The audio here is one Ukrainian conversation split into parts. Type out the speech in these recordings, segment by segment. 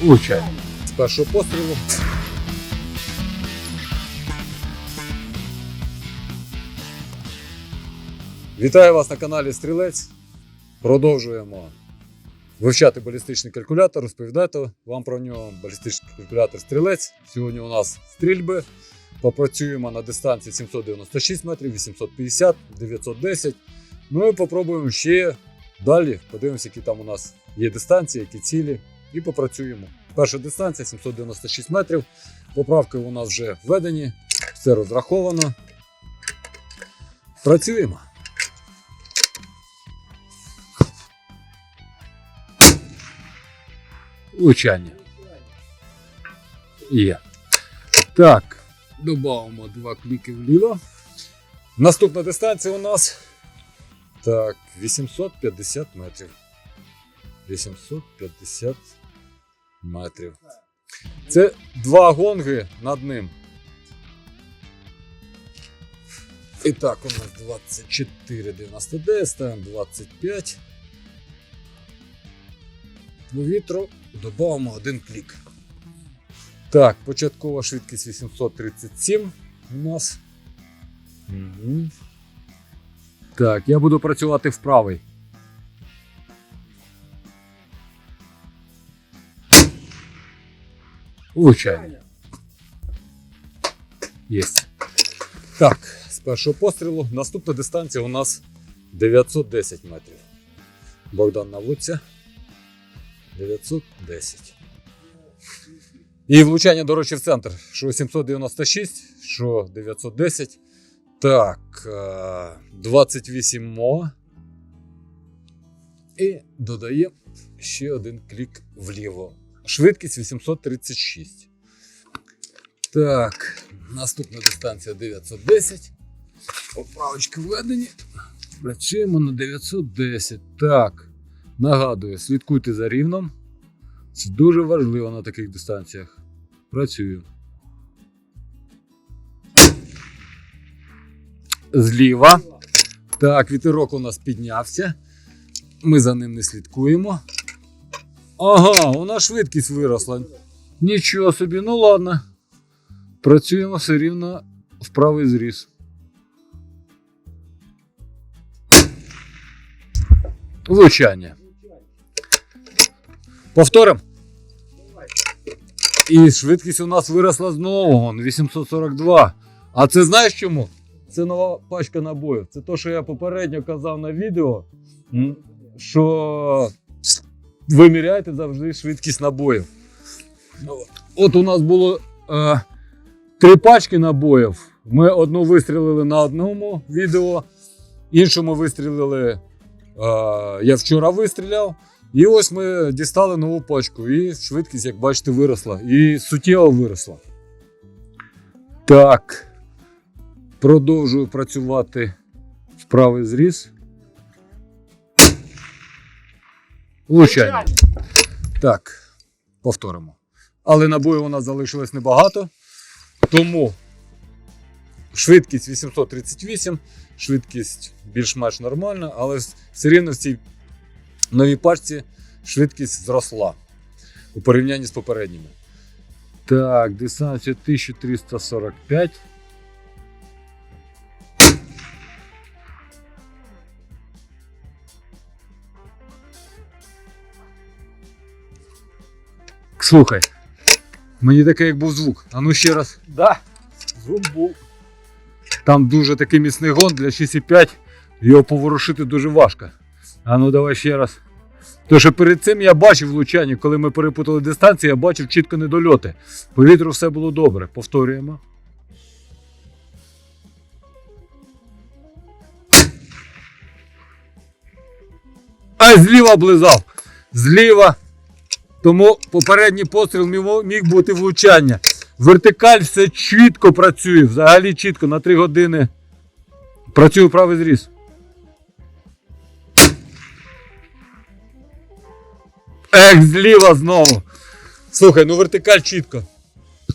Влучай. З першого пострілу. Вітаю вас на каналі Стрілець. Продовжуємо вивчати балістичний калькулятор, розповідати вам про нього. Балістичний калькулятор Стрілець. Сьогодні у нас стрільби. Попрацюємо на дистанції 796 метрів, 850, 910. Ну і попробуємо ще далі. Подивимося, які там у нас є дистанції, які цілі. І попрацюємо. Перша дистанція 796 метрів. Поправки у нас вже введені, все розраховано. Працюємо. Влучання. Є. Так, додамо два кліки вліво. Наступна дистанція у нас. Так, 850 метрів. 850 метрів. Це два гонги над ним. І так, у нас 24,99, ставимо 25. Повітру додамо один клік. Так, початкова швидкість 837 у нас. Угу. Так, я буду працювати в правий. Влучання. Єсть. Так, з першого пострілу. Наступна дистанція у нас 910 метрів. Богдан наводься. 910. І влучання, до речі, в центр. Що 796, що 910. Так, е, 28 мо. І додаємо ще один клік вліво. Швидкість 836. Так, наступна дистанція 910. Поправочки введені. Працюємо на 910. Так. Нагадую, слідкуйте за рівном. Це дуже важливо на таких дистанціях. Працюю. Зліва. Так, вітерок у нас піднявся. Ми за ним не слідкуємо. Ага, у нас швидкість виросла. Нічого собі, ну ладно. Працюємо все рівно в правий зріз. Влучання. Повторимо. І швидкість у нас виросла знову. 842. А це знаєш чому? Це нова пачка набоїв. Це те, що я попередньо казав на відео, що виміряйте завжди швидкість набоїв. Ну, От у нас було е, три пачки набоїв. Ми одну вистрілили на одному відео, іншому вистрілили. Е, я вчора вистріляв. І ось ми дістали нову пачку. І швидкість, як бачите, виросла. І суттєво виросла. Так. Продовжую працювати в правий зріз. Влучання. Так, повторимо. Але набоїв у нас залишилось небагато. Тому швидкість 838, швидкість більш-менш нормальна, але все рівно в цій новій пачці швидкість зросла у порівнянні з попередніми. Так, дистанція 1345. Слухай, мені таке як був звук. А ну ще раз. Да, звук був. Там дуже такий міцний гон для 6,5, його поворушити дуже важко. А ну давай ще раз. То що перед цим я бачив влучання, коли ми перепутали дистанцію, я бачив чітко недольоти. По вітру все було добре. Повторюємо. А зліва облизав. Зліва. Тому попередній постріл міг- бути влучання. Вертикаль все чітко працює, взагалі чітко на 3 години. Працює правий зріз. Ех, зліва знову. Слухай, ну вертикаль чітко.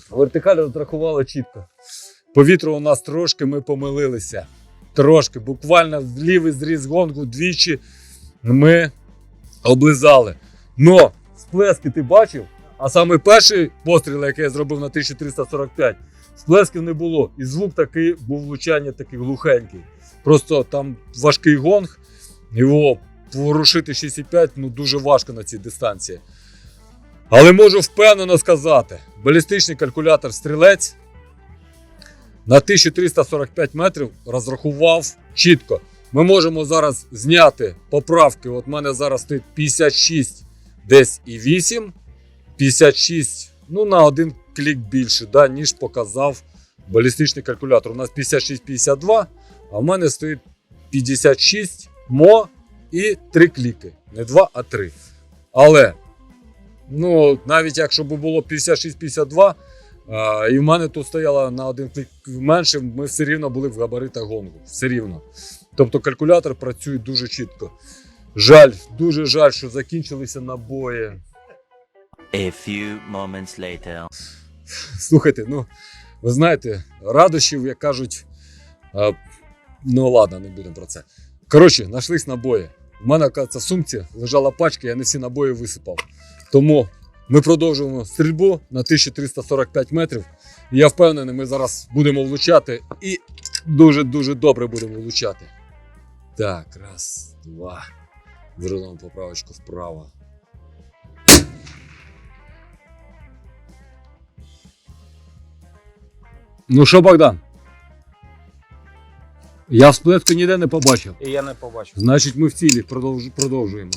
Вертикаль розрахувала чітко. По вітру у нас трошки ми помилилися. Трошки, буквально в лівий зріз гонгу двічі ми облизали. Но сплески ти бачив? А саме перший постріл, який я зробив на 1345, сплесків не було. І звук такий був влучання такий глухенький. Просто там важкий гонг, його порушити 6,5 ну, дуже важко на цій дистанції. Але можу впевнено сказати: балістичний калькулятор стрілець на 1345 метрів розрахував чітко. Ми можемо зараз зняти поправки. От в мене зараз стоїть 56 десь і 8, 56, ну на один клік більше, да, ніж показав балістичний калькулятор. У нас 56-52, а в мене стоїть 56 мо і 3 кліки. Не 2, а 3. Але, ну, навіть якщо б було 56-52, а, і в мене тут стояло на один клік менше, ми все рівно були в габаритах гонгу. Все рівно. Тобто калькулятор працює дуже чітко. Жаль, дуже жаль, що закінчилися набої. A few moments later. Слухайте, ну ви знаєте, радощів, як кажуть, а, ну ладно, не будемо про це. Коротше, знайшлись набої. У мене, в сумці лежала пачка, я не всі набої висипав. Тому ми продовжуємо стрільбу на 1345 метрів. І я впевнений, ми зараз будемо влучати і дуже-дуже добре будемо влучати. Так, раз, два. Зробимо поправочку вправо. Ну що, Богдан? Я сплетку ніде не побачив. І я не побачив. Значить, ми в цілі продовж... продовжуємо.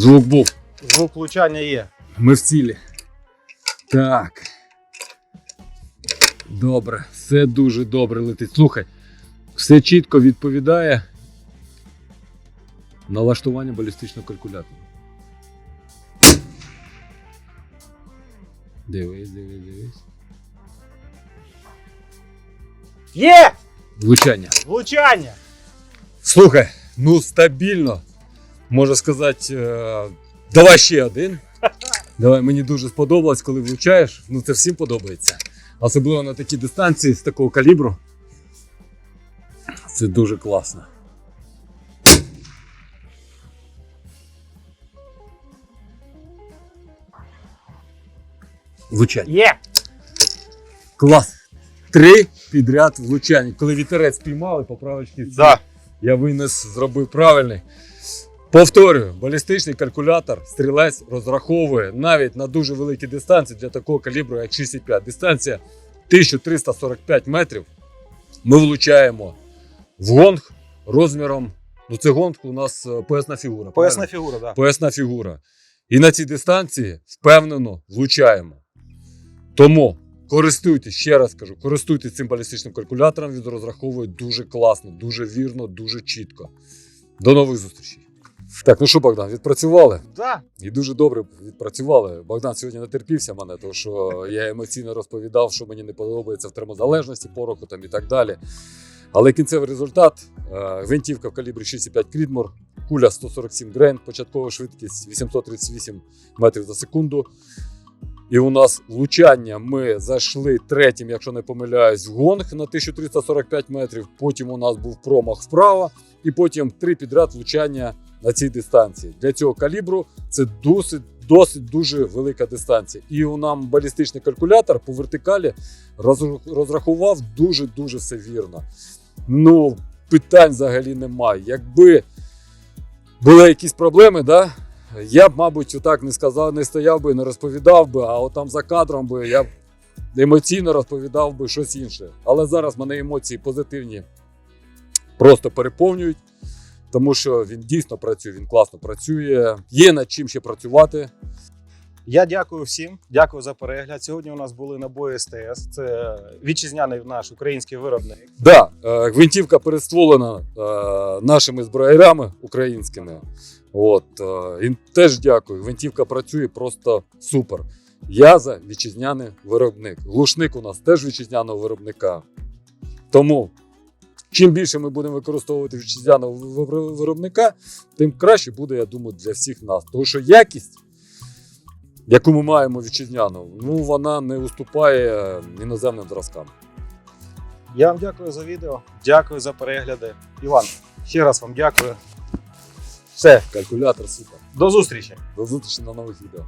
Звук був. Звук влучання є. Ми в цілі. Так. Добре, все дуже добре летить. Слухай, все чітко відповідає налаштування балістичного калькулятора. Дивись, дивись, дивись. Є! Влучання. Влучання! Слухай, ну стабільно. Можна сказати, е, давай ще один. Давай, мені дуже сподобалось, коли влучаєш. Ну це всім подобається. Особливо на такій дистанції з такого калібру. Це дуже класно. Влучання. Є! Клас. Три підряд влучання. Коли вітерець спіймали, поправочки Да. я винес, зробив правильний. Повторюю, балістичний калькулятор, стрілець розраховує навіть на дуже великі дистанції для такого калібру, як 6,5. Дистанція 1345 метрів. Ми влучаємо в гонг розміром. Ну, це гонг у нас е, поясна фігура. Поясна правильно? фігура, да. поясна фігура. І на цій дистанції впевнено влучаємо. Тому користуйтесь, ще раз кажу, користуйтесь цим балістичним калькулятором, він розраховує дуже класно, дуже вірно, дуже чітко. До нових зустрічей. Так, ну що, Богдан, відпрацювали? Да. І дуже добре відпрацювали. Богдан сьогодні натерпівся мене, тому що я емоційно розповідав, що мені не подобається в термозалежності, пороху там і так далі. Але кінцевий результат: е, гвинтівка в калібрі 6,5 Крідмор, куля 147 грейн, початкова швидкість 838 метрів за секунду. І у нас влучання. Ми зайшли третім, якщо не помиляюсь, в гонг на 1345 метрів. Потім у нас був промах вправо, і потім три підряд влучання на цій дистанції. Для цього калібру це досить, досить дуже велика дистанція. І у нам балістичний калькулятор по вертикалі розрахував дуже-дуже все вірно. Ну, питань взагалі немає. Якби були якісь проблеми, да, я б, мабуть, отак не сказав, не стояв би, не розповідав би, а от там за кадром би я б емоційно розповідав би щось інше. Але зараз мене емоції позитивні просто переповнюють, тому що він дійсно працює, він класно працює. Є над чим ще працювати. Я дякую всім, дякую за перегляд. Сьогодні у нас були набої СТС. Це вітчизняний наш український виробник. Да, е, гвинтівка перестволена е, нашими зброярями українськими. От, е, їм теж дякую. Гвинтівка працює просто супер. Я за вітчизняний виробник. Глушник у нас теж вітчизняного виробника. Тому чим більше ми будемо використовувати вітчизняного ви- ви- виробника, тим краще буде, я думаю, для всіх нас. Тому що якість яку ми маємо вітчизняну, ну вона не уступає іноземним зразкам. Я вам дякую за відео, дякую за перегляди. Іван, ще раз вам дякую. Все, Калькулятор супер. до зустрічі! До зустрічі на нових відео.